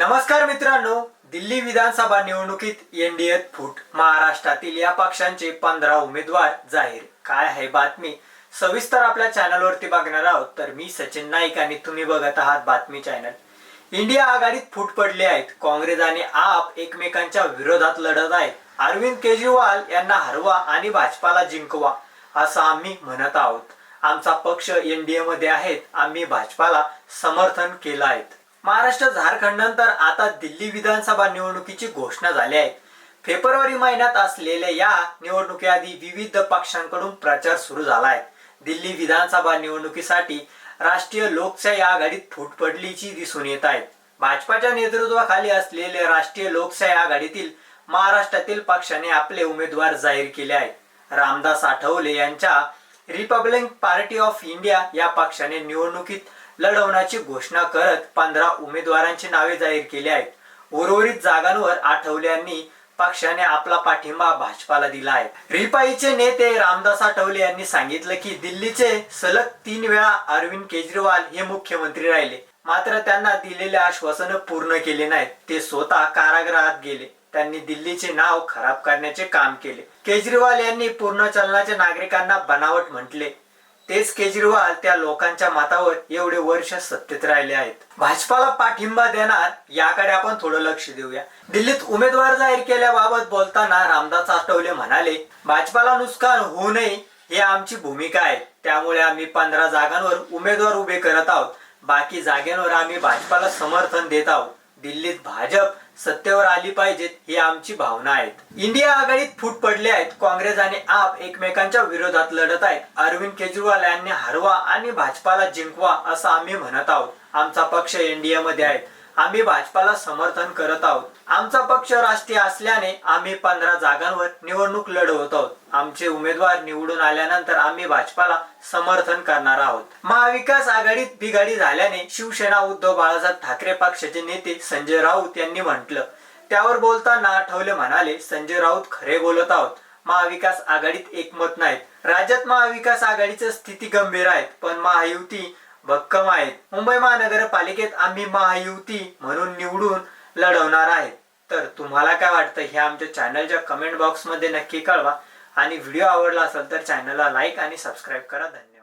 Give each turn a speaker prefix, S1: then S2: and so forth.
S1: नमस्कार मित्रांनो दिल्ली विधानसभा निवडणुकीत एनडीएत फूट महाराष्ट्रातील या पक्षांचे पंधरा उमेदवार जाहीर. काय आहे बातमी? सविस्तर आपल्या चॅनलवरती बघणार आहोत. तर मी सचिन नाईक आणि तुम्ही बघत आहात बातमी चॅनल इंडिया आघाडीत फूट पडले आहेत. काँग्रेस आणि आप एकमेकांच्या विरोधात लढत आहेत. अरविंद केजरीवाल यांना हरवा आणि भाजपाला जिंकवा असं आम्ही म्हणत आहोत. आमचा पक्ष एनडीए मध्ये आहेत. आम्ही भाजपाला समर्थन केलं आहे. महाराष्ट्र झारखंड नंतर आता दिल्ली विधानसभा निवडणुकीची घोषणा झाली आहे. फेब्रुवारी महिन्यात असलेल्या या निवडणुकीआधी विविध पक्षांकडून प्रचार सुरू झाला आहे. दिल्ली विधानसभा निवडणुकीसाठी राष्ट्रीय लोकशाही आघाडीत फूट पडलीची दिसून येत आहे. भाजपाच्या नेतृत्वाखाली असलेले राष्ट्रीय लोकशाही आघाडीतील महाराष्ट्रातील पक्षाने आपले उमेदवार जाहीर केले आहेत. रामदास आठवले यांच्या रिपब्लिक पार्टी ऑफ इंडिया या पक्षाने निवडणुकीत लढवण्याची घोषणा करत पंधरा उमेदवारांची नावे जाहीर केली आहेत. उर्वरित जागांवर आठवले यांनी पक्षाने आपला पाठिंबा भाजपाला दिला आहे. रिपाईचे नेते रामदास आठवले यांनी सांगितलं की दिल्लीचे सलग तीन वेळा अरविंद केजरीवाल हे मुख्यमंत्री राहिले. मात्र त्यांना दिलेले आश्वासन पूर्ण केले नाहीत. ते स्वतः कारागृहात गेले. त्यांनी दिल्लीचे नाव खराब करण्याचे काम केले. केजरीवाल यांनी पूर्ण चलनाच्या नागरिकांना बनावट म्हटले. तेच केजरीवाल त्या लोकांच्या मतावर एवढे वर्ष सत्तेत राहिले आहेत. भाजपाला पाठिंबा देणार याकडे आपण थोडं लक्ष देऊया. दिल्लीत उमेदवार जाहीर केल्याबाबत बोलताना रामदास आठवले म्हणाले भाजपाला नुकसान होऊ नये ही आमची भूमिका आहे. त्यामुळे आम्ही पंधरा जागांवर उमेदवार उभे करत आहोत. बाकी जागांवर आम्ही भाजपाला समर्थन देत आहोत. दिल्लीत भाजप सत्तेवर आली पाहिजेत ही आमची भावना आहेत. इंडिया आघाडीत फूट पडले आहेत. काँग्रेस आणि आप एकमेकांच्या विरोधात लढत आहेत. अरविंद केजरीवाल यांनी हरवा आणि भाजपाला जिंकवा असं आम्ही म्हणत आहोत. आमचा पक्ष एनडीए मध्ये आहे. आम्ही भाजपाला समर्थन करत आहोत. आमचा पक्ष राष्ट्रीय असल्याने आम्ही पंधरा जागांवर निवडणूक लढवत आहोत. आमचे उमेदवार निवडून आल्यानंतर आम्ही भाजपाला समर्थन करणार आहोत. महाविकास आघाडीत बिघाडी झाल्याने शिवसेना उद्धव बाळासाहेब ठाकरे पक्षाचे नेते संजय राऊत यांनी म्हटलं. त्यावर बोलताना आठवले म्हणाले संजय राऊत खरे बोलत आहोत. महाविकास आघाडीत एकमत नाहीत. राज्यात महाविकास आघाडीची स्थिती गंभीर आहे पण महायुती भक्कम आहेत. मुंबई महानगरपालिकेत आम्ही महायुती म्हणून निवडून लढवणार आहेत. तर तुम्हाला काय वाटतं हे आमच्या चॅनलच्या कमेंट बॉक्समध्ये नक्की कळवा. आणि व्हिडिओ आवडला असेल तर चॅनलला लाईक आणि सबस्क्राईब करा. धन्यवाद.